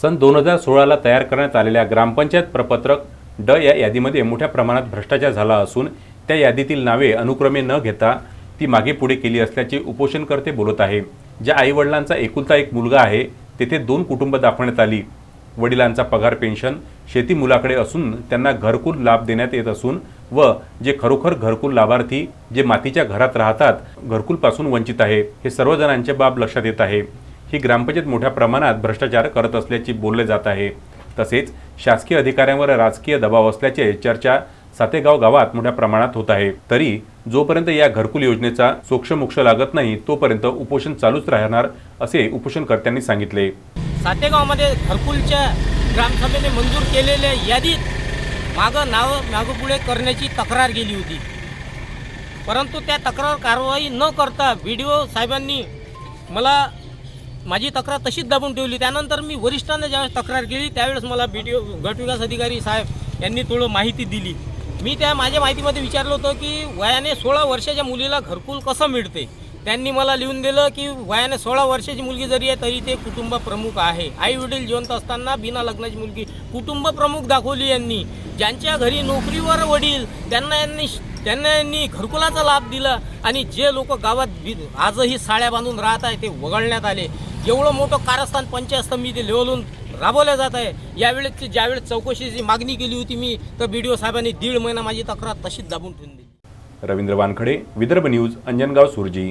सन दोन हजार सोळाला तयार करण्यात आलेल्या ग्रामपंचायत प्रपत्रक ड या यादीमध्ये मोठ्या प्रमाणात भ्रष्टाचार झाला असून त्या यादीतील नावे अनुक्रमे न घेता ती मागे पुढे केली असल्याचे उपोषणकर्ते बोलत आहे. ज्या आईवडिलांचा एकुलता एक मुलगा आहे तेथे दोन कुटुंब दाखवण्यात आली. वडिलांचा पगार पेन्शन शेती मुलाकडे असून त्यांना घरकुल लाभ देण्यात येत असून व जे खरोखर घरकुल लाभार्थी जे मातीच्या घरात राहतात घरकुलपासून वंचित आहे हे सर्वजणांचे बाब लक्षात येत आहे. ही ग्रामपंचायत मोठ्या प्रमाणात भ्रष्टाचार करत असल्याचे बोलले जात आहे. तसेच शासकीय अधिकाऱ्यांवर राजकीय दबाव असल्याचे चर्चा सातेगाव गावात मोठ्या प्रमाणात होत आहे. तरी जोपर्यंत या घरकुल योजनेचा सोक्षमोक्ष लागत नाही तोपर्यंत उपोषण चालूच राहणार असे उपोषणकर्त्यांनी सांगितले. सातेगावमध्ये घरकुलच्या ग्रामसभेने मंजूर केलेल्या यादीत मागं नाव मागपुढे करण्याची तक्रार गेली होती. परंतु त्या तक्रार कारवाई न करता बी डी ओ साहेबांनी मला माझी तक्रार तशीच दाबून ठेवली. त्यानंतर मी वरिष्ठांना ज्यावेळेस तक्रार केली त्यावेळेस मला बी डी ओ गटविकास अधिकारी साहेब यांनी थोडं माहिती दिली. मी त्या माझ्या माहितीमध्ये विचारलं होतं की वयाने सोळा वर्षाच्या मुलीला घरकुल कसं मिळते? त्यांनी मला लिहून दिलं की वयाने सोळा वर्षाची मुलगी जरी आहे तरी ते कुटुंब प्रमुख आहे. आई वडील जिवंत असताना बिना लग्नाची मुलगी. कुटुंब प्रमुख दाखवली यांनी. ज्यांच्या घरी नोकरीवर वडील त्यांना यांनी त्यांनी घरकुलाचा लाभ दिला आणि जे लोक गावात आजही साड्या बांधून राहत आहे ते वगळण्यात आले. एवढं मोठं कारस्थान पंचायत समिती लेवलून राबवलं जात आहे. यावेळेस ज्यावेळेस चौकशीची मागणी केली होती मी तर बी डी ओ साहेबांनी दीड महिना माझी तक्रार तशीच दाबून ठेवून दिली. रवींद्र वानखडे विदर्भ न्यूज अंजनगाव सुरजी.